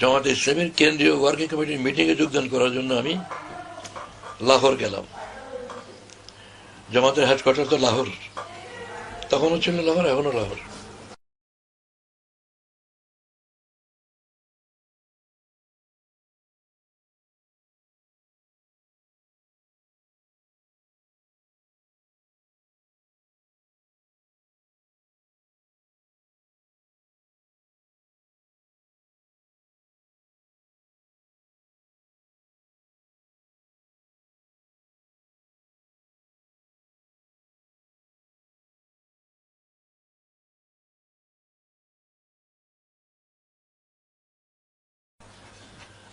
জামাত ইসলামের কেন্দ্রীয় ওয়ার্কিং কমিটির মিটিংয়ে যোগদান করার জন্য আমি লাহোর গেলাম। জামাতের হেডকোয়ার্টার তো লাহোর। তখনও ছিল লাহোর, এখনও লাহোর।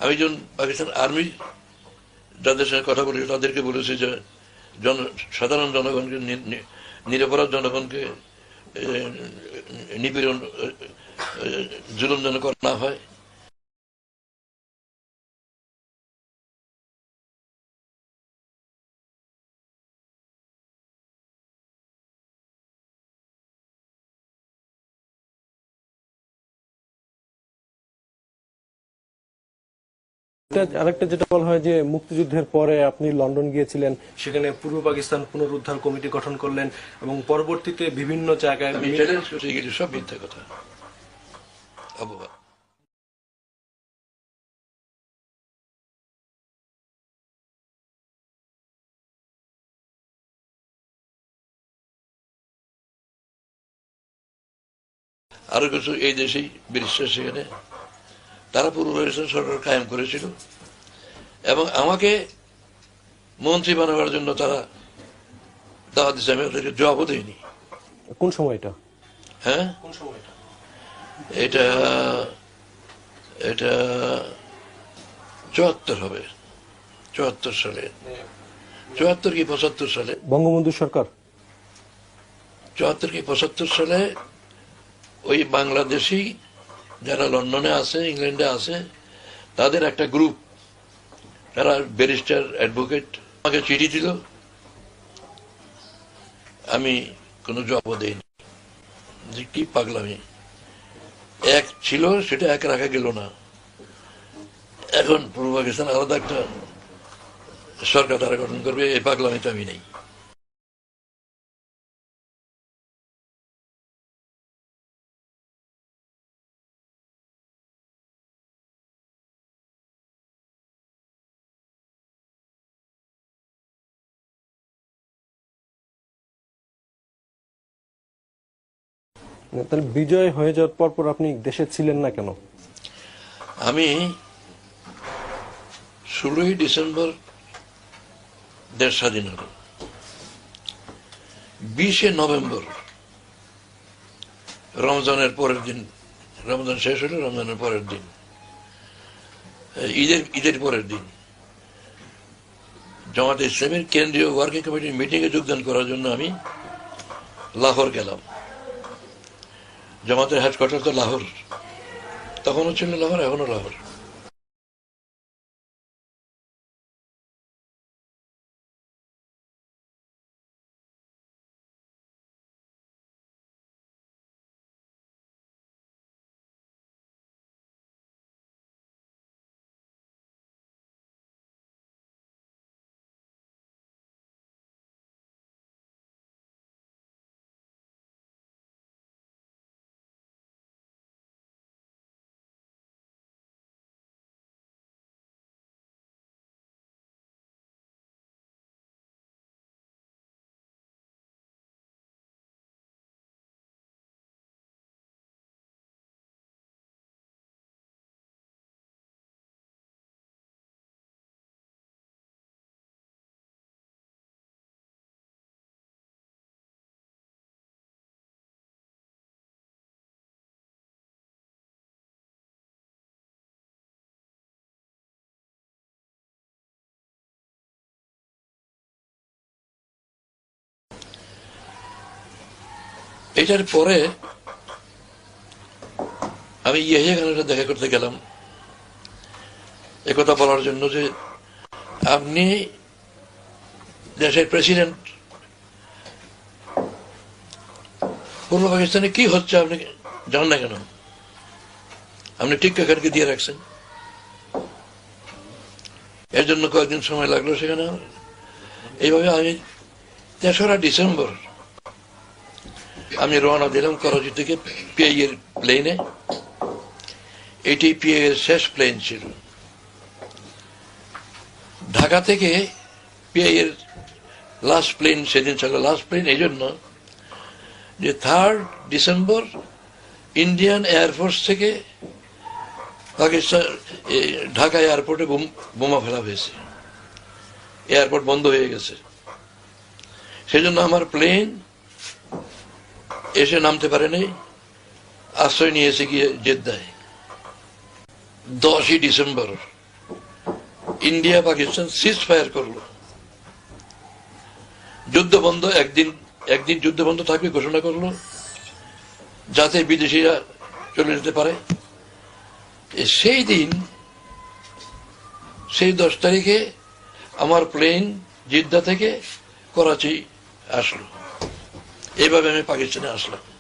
আমি যখন পাকিস্তান আর্মি, যাদের সঙ্গে কথা বলেছি, তাদেরকে বলেছি যে জন, সাধারণ জনগণকে নিরপরাধ জনগণকে নিপীড়ন জুলুম যেন করা না হয়। আরেকটা যেটা বলা হয় যে মুক্তিযুদ্ধের পরে আপনি লন্ডন গিয়েছিলেন সেখানে পূর্ব পাকিস্তান পুনরুদ্ধার কমিটি গঠন করলেন এবং পরবর্তীতে বিভিন্ন জায়গায় সব মিথ্যা কথা। অপবাদ। আরও কিছু এই দেশেই ব্রিটিশরা সেখানে। তারা পূর্ব পাকিস্তান সরকার কায়েম করেছিল। এবং আমাকে মন্ত্রী বানাবার জন্য তারা দাওয়াত দিচ্ছে আমি ওদেরকে জবাবও দিইনি। কোন সময়টা? হ্যাঁ? কোন সময়টা? এটা এটা চুয়াত্তর হবে। চুয়াত্তর সালে। চুয়াত্তর কি পঁচাত্তর সালে? বঙ্গবন্ধু সরকার? চুয়াত্তর কি পঁচাত্তর সালে ওই বাংলাদেশি যারা লন্ডনে আছে, ইংল্যান্ডে আছে, তাদের একটা গ্রুপ তারা ব্যারিস্টার অ্যাডভোকেট আমাকে চিঠি দিল। আমি কোনো জবাব দেইনি। যে কি পাগলামি। এক ছিল, সেটা এক রাখা গেল না। এখন পূর্ব পাকিস্তান আলাদা একটা সরকার তারা গঠন করবে, এই পাগলামিতে আমি নেই। তাহলে বিজয় হয়ে যাওয়ার পর আপনি দেশে ছিলেন না কেন? আমি ষোলোই ডিসেম্বর দেশ স্বাধীন হল। বিশে নভেম্বর রমজানের পরের দিন, রমজান শেষ হলো, রমজানের পরের দিন, ঈদের ঈদের পরের দিন জামাত ইসলামের কেন্দ্রীয় ওয়ার্কিং কমিটির মিটিংয়ে যোগদান করার জন্য আমি লাহোর গেলাম। জামাতের হেডকোয়ার্টার তো লাহোর। তখনও ছিল লাহোর এখনও লাহোর। এটার পরে আমি ইয়ে খানের দেখা করতে গেলাম। একথা বলার জন্য যে আপনি দেশের প্রেসিডেন্ট পূর্ব পাকিস্তানে কি হচ্ছে আপনি জানেন না কেন? আপনি ঠিক কাকারকে দিয়ে রাখছেন। এর জন্য কয়েকদিন সময় লাগল সেখানে। এইভাবে আমি তেসরা ডিসেম্বর আমি রওনা দিলাম করাচি থেকে পিআই এর প্লেনে এটি পিআই এর শেষ প্লেন ছিল। ঢাকা থেকে পিআই এর লাস্ট প্লেন সেদিন ছিল লাস্ট প্লেন এই জন্য যে থার্ড ডিসেম্বর ইন্ডিয়ান এয়ারফোর্স থেকে পাকিস্তান ঢাকা এয়ারপোর্টে বোমা ফেলা হয়েছে। এয়ারপোর্ট বন্ধ হয়ে গেছে। সেজন্য আমার প্লেন এসে নামতে পারেনি। আশ্রয় নিয়েছে গিয়ে জেদ্দায়। দশই December, India Pakistan ceasefire করল। যুদ্ধ বন্ধ, একদিন একদিন যুদ্ধ বন্ধ থাকবে ঘোষণা করল, যাতে বিদেশিরা চলে যেতে পারে। সেই দিন, সেই দশ তারিখে আমার প্লেন জিদ্দা থেকে করাচি আসলো। এইভাবে আমি পাকিস্তানে আসলাম।